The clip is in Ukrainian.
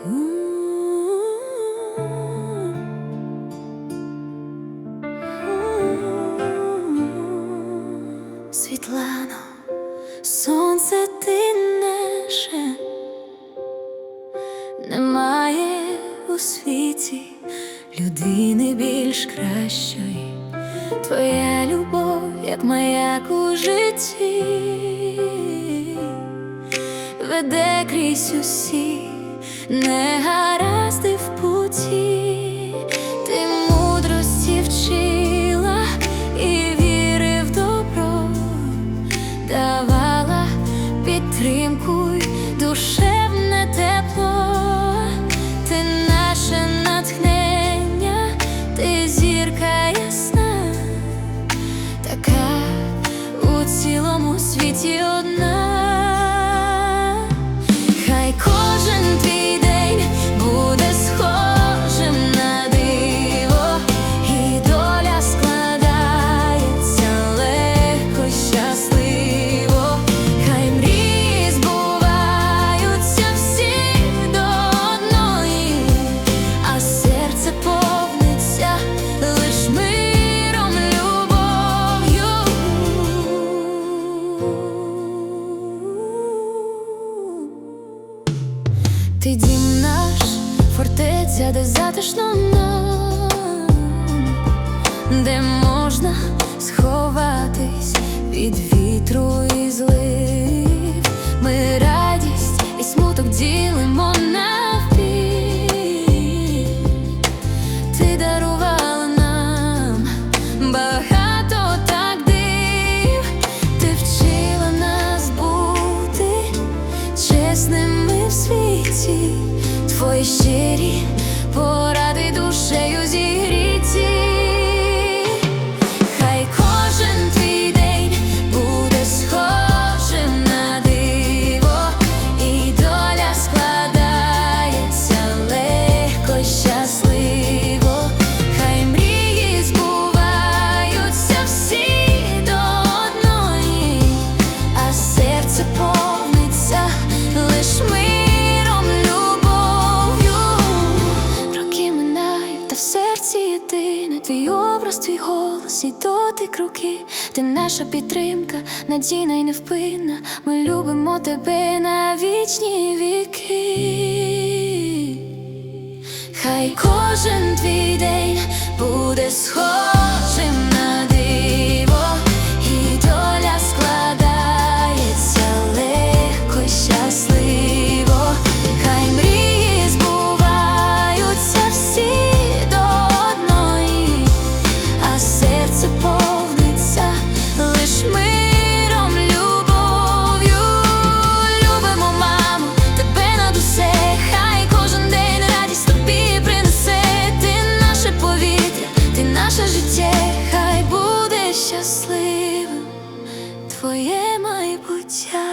Світлано, сонце ти неше, немає у світі людини більш кращої, твоя любов, як маяк у житті, веде крізь усі негаразди в путі, ти мудрості вчила і віри в добро, давала. Підтримку й душевне тепло, ти наше натхнення, ти зірка ясна, така у цілому світі одна. Наш, фортеця, де затишно нам, де можна сховатись від вітру і злив. Ми радість і смуток ділимо навпіл. Образ, твій голос і дотик руки. Ти наша підтримка, надійна і невпинна. Ми любимо тебе на вічні віки. Хай кожен твій день буде схожим твоє майбуття.